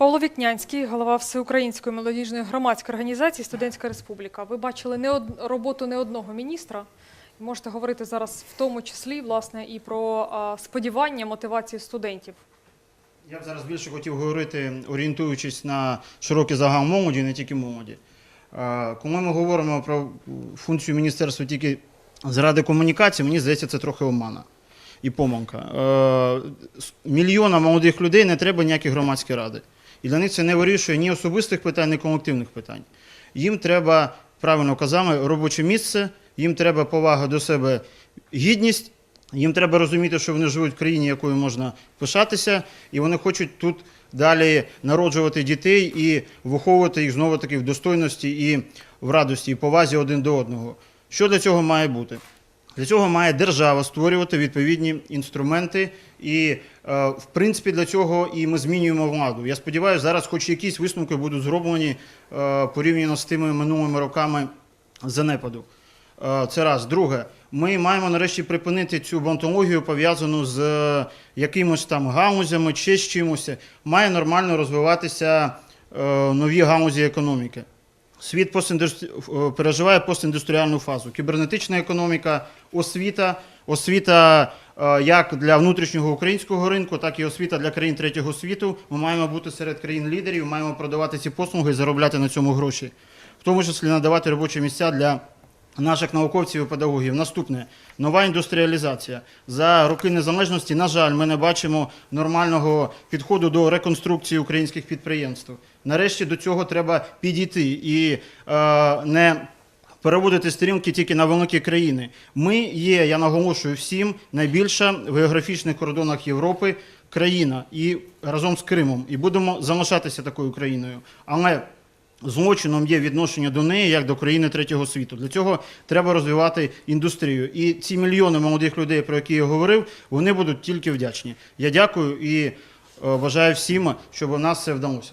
Павло Вікнянський, голова Всеукраїнської молодіжної громадської організації Студентська Республіка. Ви бачили не од... роботу не одного міністра. Можете говорити зараз в тому числі власне і про а, сподівання мотивації студентів. Я б зараз більше хотів говорити, орієнтуючись на широкий загал молоді, не тільки молоді. Коли ми говоримо про функцію міністерства тільки заради комунікації, мені здається, це трохи омана і помилка. Мільйонам молодих людей не треба ніякі громадські ради. І для них це не вирішує ні особистих питань, ні колективних питань. Їм треба, правильно казали, робоче місце, їм треба повага до себе, гідність, їм треба розуміти, що вони живуть в країні, якою можна пишатися, і вони хочуть тут далі народжувати дітей і виховувати їх знову таки в достойності і в радості, і повазі один до одного. Що для цього має бути? Для цього має держава створювати відповідні інструменти, і е, в принципі для цього і ми змінюємо владу. Я сподіваюся, зараз хоч якісь висновки будуть зроблені е, порівняно з тими минулими роками занепаду. Е, Це раз. Друге, ми маємо нарешті припинити цю бонтологію, пов'язану з якимось там галузями чи з чимось. Має нормально розвиватися нові галузі економіки. Світ постіндустрі- е, переживає постіндустріальну фазу. Кібернетична економіка, освіта, освіта е, як для внутрішнього українського ринку, так і освіта для країн третього світу. Ми маємо бути серед країн лідерів, маємо продавати ці послуги і заробляти на цьому гроші, в тому числі надавати робочі місця для наших науковців і педагогів. Наступне нова індустріалізація. За роки незалежності, на жаль, ми не бачимо нормального підходу до реконструкції українських підприємств. Нарешті до цього треба підійти і е, не переводити стрілки тільки на великі країни. Ми є, я наголошую всім, найбільша в географічних кордонах Європи країна і разом з Кримом. І будемо залишатися такою країною. Але Злочином є відношення до неї як до країни третього світу. Для цього треба розвивати індустрію. І ці мільйони молодих людей, про які я говорив, вони будуть тільки вдячні. Я дякую і е, бажаю всім, щоб у нас це вдалося.